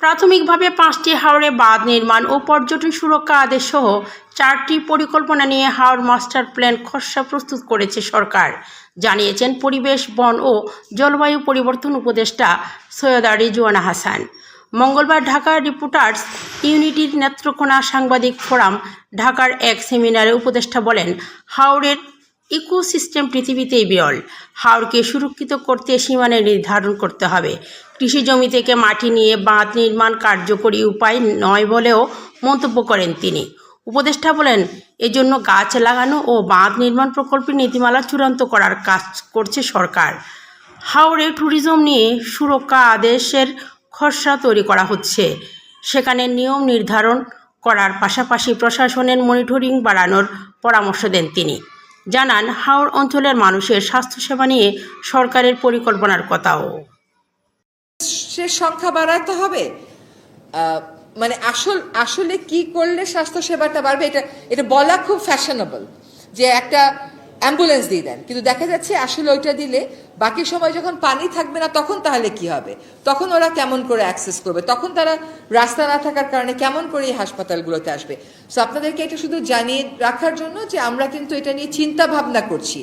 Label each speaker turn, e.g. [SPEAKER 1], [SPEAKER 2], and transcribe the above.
[SPEAKER 1] প্রাথমিকভাবে পাঁচটি হাওড়ে বাঁধ নির্মাণ ও পর্যটন সুরক্ষা আদেশ সহ চারটি পরিকল্পনা নিয়ে হাওড় মাস্টার প্ল্যান খসড়া প্রস্তুত করেছে সরকার। জানিয়েছেন পরিবেশ, বন ও জলবায়ু পরিবর্তন উপদেষ্টা সৈয়দা রিজওয়ানা হাসান। মঙ্গলবার ঢাকা রিপোর্টার্স ইউনিটির নেত্রকোনা সাংবাদিক ফোরাম ঢাকার এক সেমিনারে উপদেষ্টা বলেন হাওড়ের ইকোসিস্টেম পৃথিবীতেই বিরল। হাওড়কে সুরক্ষিত করতে সীমানা নির্ধারণ করতে হবে। কৃষি জমি থেকে মাটি নিয়ে বাঁধ নির্মাণ কার্যকরী উপায় নয় বলেও মন্তব্য করেন তিনি। উপদেষ্টা বলেন, এজন্য গাছ লাগানো ও বাঁধ নির্মাণ প্রকল্পের নীতিমালা চূড়ান্ত করার কাজ করছে সরকার। হাওড়ে ট্যুরিজম নিয়ে সুরক্ষা আদেশের খসড়া তৈরি করা হচ্ছে। সেখানে নিয়ম নির্ধারণ করার পাশাপাশি প্রশাসনের মনিটরিং বাড়ানোর পরামর্শ দেন তিনি। জানান হাওড় অঞ্চলের মানুষের স্বাস্থ্যসেবা নিয়ে সরকারের পরিকল্পনার কথাও।
[SPEAKER 2] সে সংখ্যা বাড়াতে হবে? মানে আসল, আসলে কি করলে স্বাস্থ্য সেবাটা বাড়বে? এটা এটা বলা খুব ফ্যাশনেবল যে একটা অ্যাম্বুলেন্স দিয়ে দেন। কিন্তু দেখা যাচ্ছে আসলে ওইটা দিলে বাকি সময় যখন পানি থাকবে না, তখন তাহলে কি হবে? তখন ওরা কেমন করে অ্যাক্সেস করবে? তখন তারা রাস্তা না থাকার কারণে কেমন করে এই হাসপাতালগুলোতে আসবে? সো আপনাদেরকে এটা শুধু জানিয়ে রাখার জন্য যে আমরা কিন্তু এটা নিয়ে চিন্তা ভাবনা করছি।